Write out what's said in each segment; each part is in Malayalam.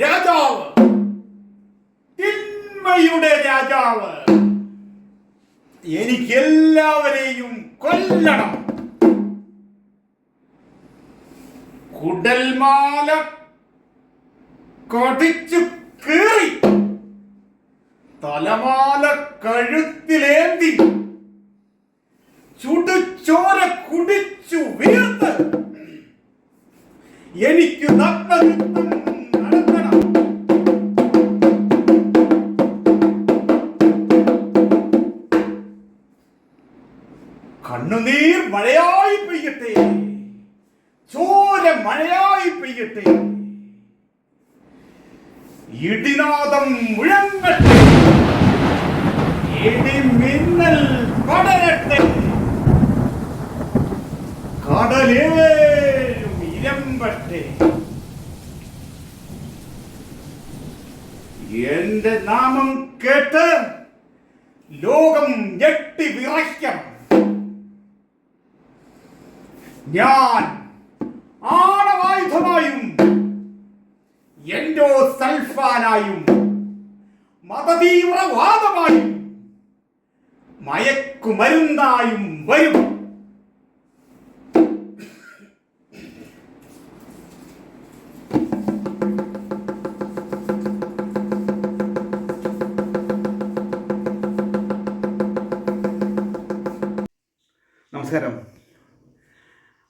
രാജാവ്. തിന്മയുടെ രാജാവ്. എനിക്ക് എല്ലാവരെയും കൊല്ലണം. കുടൽമാല കൊടിച്ചു കീറി. തലമാല കഴുത്തിലേന്തി. ചുടുചോര കുടിച്ചു വീർത്ത് എനിക്ക് നഗ്നയുദ്ധം നടത്തണം. കണ്ണുനീർ മഴയായി പെയ്യട്ടെ. ചോര മഴയായി പെയ്യട്ടെ. ഇടിനാദം മുഴങ്ങട്ടെ. ഇടി മിന്നൽ പടരട്ടെ. കടലേഴും ഇരമ്പട്ടെ എന്റെ നാമം കേട്ട് ലോകം ഞെട്ടി വിറയ്ക്കണം ഞാൻ ആണവായുധമായും എൻഡോ സൽഫാനായും മതതീവ്രവാദമായും മയക്കുമരുന്നായും വരും. നമസ്കാരം.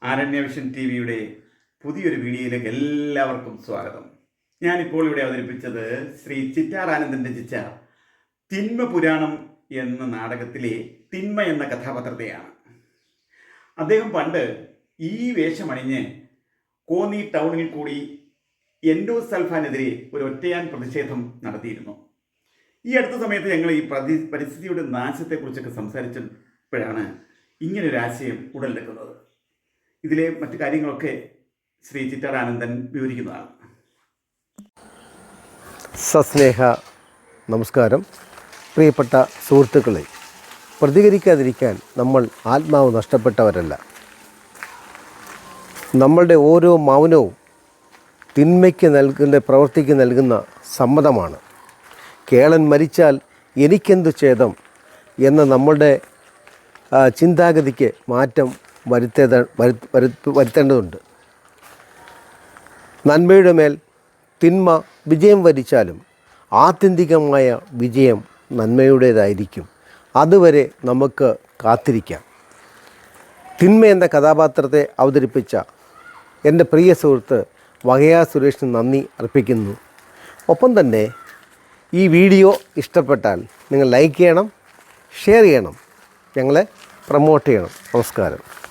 ആരണ്യവിഷൻ ടി വിയുടെ പുതിയൊരു വീഡിയോയിലേക്ക് എല്ലാവർക്കും സ്വാഗതം. ഞാനിപ്പോൾ ഇവിടെ അവതരിപ്പിച്ചത് ശ്രീ ചിറ്റാറാനന്ദൻ രചിച്ച തിന്മ പുരാണം എന്ന നാടകത്തിലെ തിന്മ എന്ന കഥാപാത്രത്തെയാണ്. അദ്ദേഹം പണ്ട് ഈ വേഷമണിഞ്ഞ് കോന്നി ടൗണിൽ കൂടി എൻഡോ സൽഫാനെതിരെ ഒരു ഒറ്റയാൻ പ്രതിഷേധം നടത്തിയിരുന്നു. ഈ അടുത്ത സമയത്ത് ഞങ്ങൾ ഈ പ്രതി പരിസ്ഥിതിയുടെ നാശത്തെക്കുറിച്ചൊക്കെ സംസാരിച്ചപ്പോഴാണ് ഇങ്ങനൊരു ആശയം ഉടലെടുക്കുന്നത്. ഇതിലെ മറ്റു കാര്യങ്ങളൊക്കെ ശ്രീ ചിറ്റാറാനന്ദൻ വിവരിക്കുന്നതാണ്. സസ്നേഹ നമസ്കാരം. പ്രിയപ്പെട്ട സുഹൃത്തുക്കളെ പ്രതികരിക്കാതിരിക്കാൻ നമ്മൾ ആത്മാവ് നഷ്ടപ്പെട്ടവരല്ല. നമ്മളുടെ ഓരോ മൗനവും തിന്മയ്ക്ക് നൽകുന്ന പ്രവൃത്തിക്ക് നൽകുന്ന സമ്മതമാണ്. കേളൻ മരിച്ചാൽ എനിക്കെന്തു ഛേദം? എന്ന നമ്മളുടെ ചിന്താഗതിക്ക് മാറ്റം വരുത്തേത വരുത്ത- വരുത്ത- വരുത്തേണ്ടതുണ്ട്. നന്മയുടെ മേൽ തിന്മ വിജയം വരിച്ചാലും ആത്യന്തികമായ വിജയം നന്മയുടേതായിരിക്കും. അതുവരെ നമുക്ക് കാത്തിരിക്കാം. തിന്മ എന്ന കഥാപാത്രത്തെ അവതരിപ്പിച്ച എന്റെ പ്രിയ സുഹൃത്ത് വകയാ സുരേഷിന് നന്ദി അർപ്പിക്കുന്നു. ഒപ്പം തന്നെ ഈ വീഡിയോ ഇഷ്ടപ്പെട്ടാൽ നിങ്ങൾ ലൈക്ക് ചെയ്യണം ഷെയർ ചെയ്യണം. ഞങ്ങളെ പ്രൊമോട്ട് ചെയ്യണം. നമസ്കാരം.